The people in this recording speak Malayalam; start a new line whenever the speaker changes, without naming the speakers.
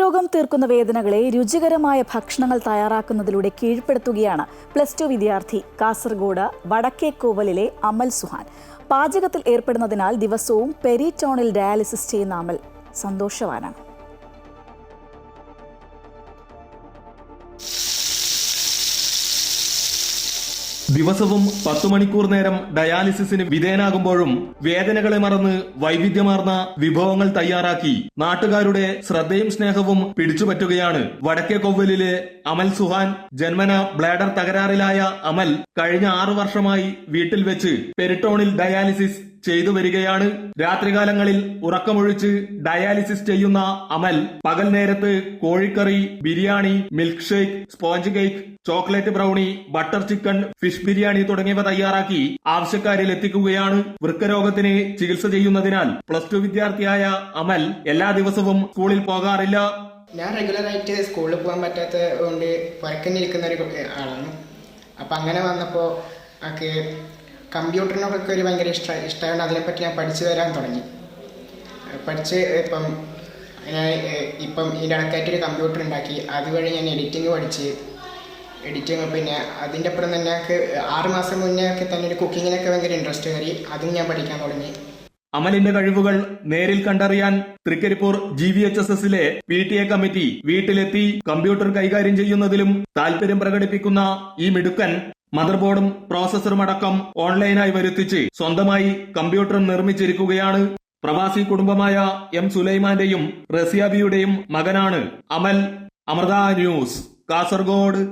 വൃക്കരോഗം തീർക്കുന്ന വേദനകളെ രുചികരമായ ഭക്ഷണങ്ങൾ തയ്യാറാക്കുന്നതിലൂടെ കീഴ്പ്പെടുത്തുകയാണ് പ്ലസ് ടു വിദ്യാർത്ഥി കാസർഗോഡ് വടക്കേക്കോവലിലെ അമൽ സുഹാൻ. പാചകത്തിൽ ഏർപ്പെടുന്നതിനാൽ ദിവസവും പെരിറ്റോണിൽ ഡയാലിസിസ് ചെയ്യുന്ന അമൽ സന്തോഷവാനാണ്.
ദിവസവും പത്തു മണിക്കൂർ നേരം ഡയാലിസിസിന് വിധേയനാകുമ്പോഴും വേദനകളെ മറന്ന് വൈവിധ്യമാർന്ന വിഭവങ്ങൾ തയ്യാറാക്കി നാട്ടുകാരുടെ ശ്രദ്ധയും സ്നേഹവും പിടിച്ചുപറ്റുകയാണ്. വടക്കേ കൊവ്വലിലെ അമൽ സുഹാൻ ജന്മന ബ്ലാഡർ തകരാറിലായ അമൽ കഴിഞ്ഞ ആറു വർഷമായി വീട്ടിൽ വെച്ച് പെരിട്ടോണിൽ ഡയാലിസിസ് ചെയ്തു വരികയാണ്. രാത്രികാലങ്ങളിൽ ഉറക്കമൊഴിച്ച് ഡയാലിസിസ് ചെയ്യുന്ന അമൽ പകൽ നേരത്ത് കോഴിക്കറി biryani milk shake sponge cake chocolate brownie butter chicken fish biryani തുടങ്ങിയവ തയ്യാറാക്കി ആവശ്യക്കാരിൽ എത്തിക്കുകയാണ്. വൃക്കരോഗത്തിന് ചികിത്സ ചെയ്യുന്നതിനാൽ പ്ലസ് ടു വിദ്യാർത്ഥിയായ അമൽ എല്ലാ ദിവസവും സ്കൂളിൽ പോകാറില്ല.
ഞാൻ റെഗുലറായിട്ട് സ്കൂളിൽ പോകാൻ പറ്റാത്തത് കൊണ്ട് പുറക്കഞ്ഞിരിക്കുന്ന ഒരു ആളാണ്. അപ്പം അങ്ങനെ വന്നപ്പോൾ എനിക്ക് കമ്പ്യൂട്ടറിനൊക്കെ ഒരു ഭയങ്കര ഇഷ്ട ഇഷ്ടമായതുകൊണ്ട് അതിനെപ്പറ്റി ഞാൻ പഠിച്ചു വരാൻ തുടങ്ങി. പഠിച്ച് ഇപ്പം ഞാൻ ഇപ്പം ഇതിന്റെ ഒരു കമ്പ്യൂട്ടർ ഉണ്ടാക്കി. അതുവഴി ഞാൻ എഡിറ്റിംഗ് പഠിച്ച് എഡിറ്റിംഗ് പിന്നെ അതിന്റെ അപ്പുറം തന്നെ എനിക്ക് ആറ് മാസം മുന്നേ ഒക്കെ തന്നെ ഒരു കുക്കിങ്ങിനൊക്കെ ഭയങ്കര ഇൻട്രസ്റ്റ് കയറി. അതും ഞാൻ പഠിക്കാൻ തുടങ്ങി.
അമലിന്റെ കഴിവുകൾ നേരിൽ കണ്ടറിയാൻ Thrikkaripur G V H S എസിലെ പി ടി എ കമ്മിറ്റി വീട്ടിലെത്തി കമ്പ്യൂട്ടർ കൈകാര്യം ചെയ്യുന്നതിലും താല്പര്യം പ്രകടിപ്പിക്കുന്ന ഈ മിടുക്കൻ മദർബോർഡും പ്രോസസറും അടക്കം ഓൺലൈനായി വരുത്തിച്ച് സ്വന്തമായി കമ്പ്യൂട്ടർ നിർമ്മിച്ചിരിക്കുകയാണ്. പ്രവാസി കുടുംബമായ എം സുലൈമാന്റെയും റസിയാബിയുടെയും മകനാണ് അമൽ. അമൃത ന്യൂസ് കാസർഗോഡ്.